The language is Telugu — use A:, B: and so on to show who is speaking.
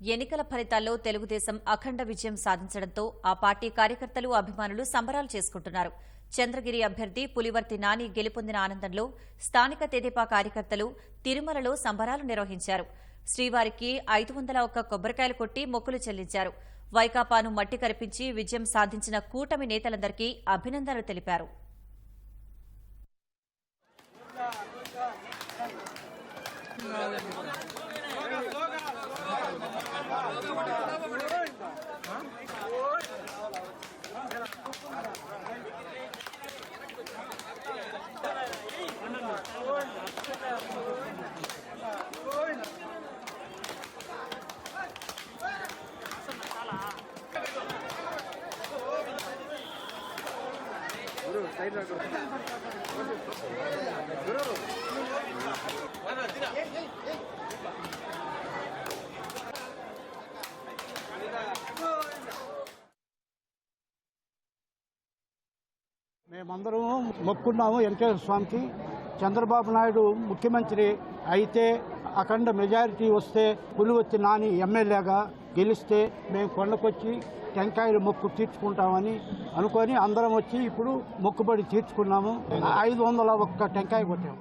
A: ఎన్నికల ఫలితాల్లో తెలుగుదేశం అఖండ విజయం సాధించడంతో ఆ పార్టీ కార్యకర్తలు అభిమానులు సంబరాలు చేసుకుంటున్నారు. చంద్రగిరి అభ్యర్థి పులివర్తి నాని గెలుపొందిన ఆనందంలో స్థానిక తెదేపా కార్యకర్తలు తిరుమలలో సంబరాలు నిర్వహించారు. శ్రీవారికి ఐదు వందల ఒక్క కొబ్బరికాయలు కొట్టి మొక్కులు చెల్లించారు. వైకాపాను మట్టి కరిపించి విజయం సాధించిన కూటమి నేతలందరికీ అభినందనలు తెలిపారు.
B: మేమందరం మొక్కున్నాము వెంకటేశ్వర స్వామికి. చంద్రబాబు నాయుడు ముఖ్యమంత్రి అయితే అఖండ మెజారిటీ వస్తే పులివత్తి నాని ఎమ్మెల్యేగా. గెలిస్తే మేము కొండకొచ్చి టెంకాయలు మొక్కు తీర్చుకుంటామని అనుకొని అందరం వచ్చి ఇప్పుడు మొక్కుబడి తీర్చుకున్నాము. ఐదు వందల ఒక్క టెంకాయ కొట్టాము.